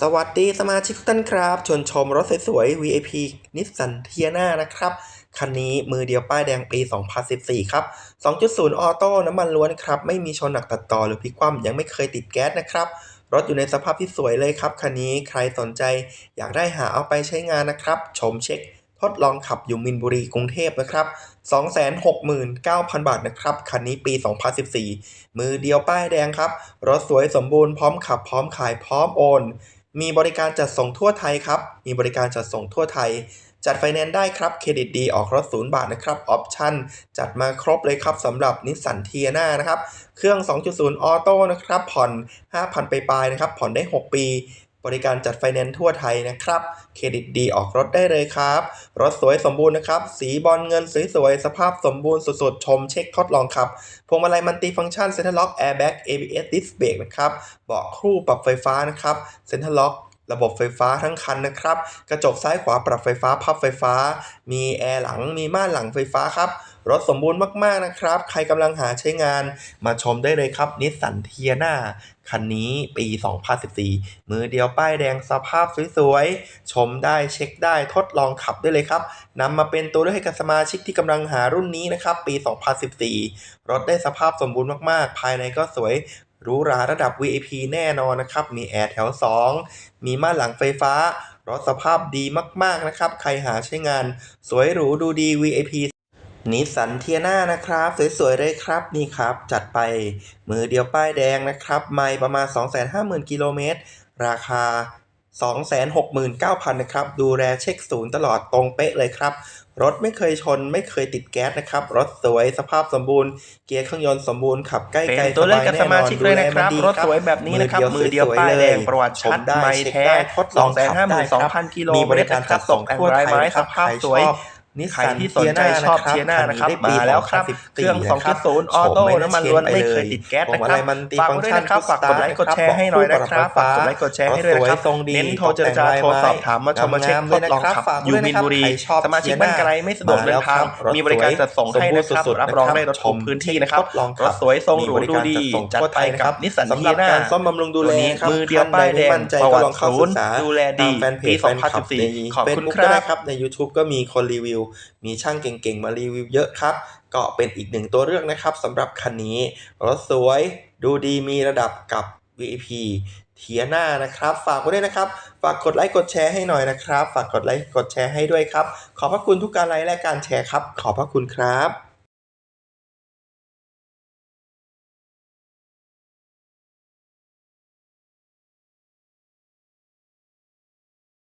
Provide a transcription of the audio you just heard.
สวัสดีสมาชิกทุกท่านครับชวนชมรถสวยๆ VIP นิสสันเทียนานะครับ คันนี้มือเดียวป้ายแดงปี 2014 ครับ 2.0 ออโต้น้ำมันล้วนครับ ไม่มีชนหนักตัดต่อหรือพลิกคว่ำยังไม่เคยติดแก๊สนะครับ รถอยู่ในสภาพที่สวยเลยครับ คันนี้ใครสนใจอยากได้หาเอาไปใช้งานนะครับ ชมเช็ค ทดลองขับอยู่มินบุรีกรุงเทพนะครับ 269,000 บาทนะครับ คันนี้ปี 2014 มือเดียวป้ายแดงครับ รถสวยสมบูรณ์พร้อมขับพร้อมขายพร้อมโอน มีบริการจัดส่งทั่วไทยครับ มีบริการจัดส่งทั่วไทย จัดไฟแนนซ์ได้ครับ เครดิตดี ออกรถศูนย์บาทนะครับ ออปชั่น จัดมาครบเลยครับสำหรับนิสสันเทียนานะครับ เครื่อง 2.0 ออโต้นะครับ ผ่อน 5,000 ไปปลายนะครับ ผ่อนได้ 6 ปี บริการจัดไฟแนนซ์ทั่วไทยนะครับ เครดิตดีออกรถได้เลยครับ รถสวยสมบูรณ์นะครับ สีบอลเงินสวยๆ สภาพสมบูรณ์สุดๆ ชมเช็คทดลองขับ พวงมาลัยมัลติฟังก์ชันเซ็นทรัลล็อกแอร์แบ็ก ABS ดิสเบรกนะครับ เบาะครูปรับไฟฟ้านะครับเซ็นทรัลล็อกระบบไฟฟ้าทั้งคันนะครับ กระจกซ้ายขวาปรับไฟฟ้าพับไฟฟ้า มีแอร์หลัง มีม่านหลังไฟฟ้าครับ รถสมบูรณ์มากๆนะครับ ใครกำลังหาใช้งานมาชมได้เลยครับนิสสันเทียนาคันนี้ปี 2014 มือเดียวป้ายแดงสภาพสวยๆ ชมได้เช็คได้ทดลองขับได้เลยครับนำมาเป็นตัวเลือกให้กับสมาชิกที่กำลังหารุ่นนี้นะครับ ปี 2014 รถได้สภาพสมบูรณ์มากๆ ภายในก็สวยหรูหราระดับ VIP แน่นอนนะครับ มีแอร์แถว 2 มีม่านหลังไฟฟ้ารถสภาพดีมากๆนะครับ ใครหาใช้งาน สวยหรูดูดี VIP นิสสันเทียนานะครับ สวยๆเลยครับนี่ครับ จัดไปมือเดียวป้ายแดงนะครับ ไม่ประมาณ 250,000 กิโลเมตร ราคา 269,000 นะครับ ดูแลเช็คศูนย์ตลอดตรงเป๊ะเลยครับ รถไม่เคยชนไม่เคยติดแก๊สนะครับ รถสวยสภาพสมบูรณ์ เกียร์เครื่องยนต์สมบูรณ์ขับใกล้เป็ไกลนตัวเลือกกับสสบายมาแน่นอนชิกเลยนะครับดูแลรมันถสวยแบบนี้นะครับ มือเดียวสป้ายๆแดงเลยประวัติชัดชได้ไม่เช็คแท้ได้ทดลสอองงแสนขัห้าบหมื่ได้นสองครับพันกิโลมีบริการจัดส่งแผ่นทั่วรายไทไม้ยคสรับภาพใครสวยชอบ นิสใครสันที่สนใจชอบเทียนานะครับปีมาแล้วครับ2014เครื่องนะคบ2.0 ออโต้น้ำมันล้วนไม่เคยติดแก๊สพวงนะมาครัลับยมันติฝากฟังไว้ก์ด้วยชันนะครับฝากกดไลค์กดแชร์ให้หน่อยนะครับฝากกดไลค์กดแชร์ให้ด้วยนะครับทรงดีเน้นโทรเจรจาโทรสอบถามมาชมมาเช็คทดลองขับอยู่มินบุรีสมาชิกบ้านไกลไม่สะดวกเดินทางมีบริการจัดส่งให้นะครับรับรองได้รถชมพื้นที่นะครับทดลองรถสวยทรงหรูดูดีจัดไปกับนิสสันสำหเทีรัยบนาการซ่อมบำรุงดูแลครับมือเดียวป้ายแดงมั่นใจประก็วัลองติเข้าศูศึนกย์ษาดูแลดีตามแฟนเพปีจแฟนคลับใน2014ขอบคุณ Facebook ครับก็ได้ครับใน YouTube ก็มีคนรีวิวมีช่างเก่งๆ มารีวิวเยอะครับ ก็เป็นอีกหนึ่งตัวเลือกนะครับสำหรับคันนี้รถสวยดูดีมีระดับกับ VIP เทียนานะครับ ฝากไว้ด้วยนะครับ ฝากกดไลค์กดแชร์ให้หน่อยนะครับ ฝากกดไลค์กดแชร์ให้ด้วยครับ ขอบพระคุณทุกการไลค์และการแชร์ครับ ขอบพระคุณครับ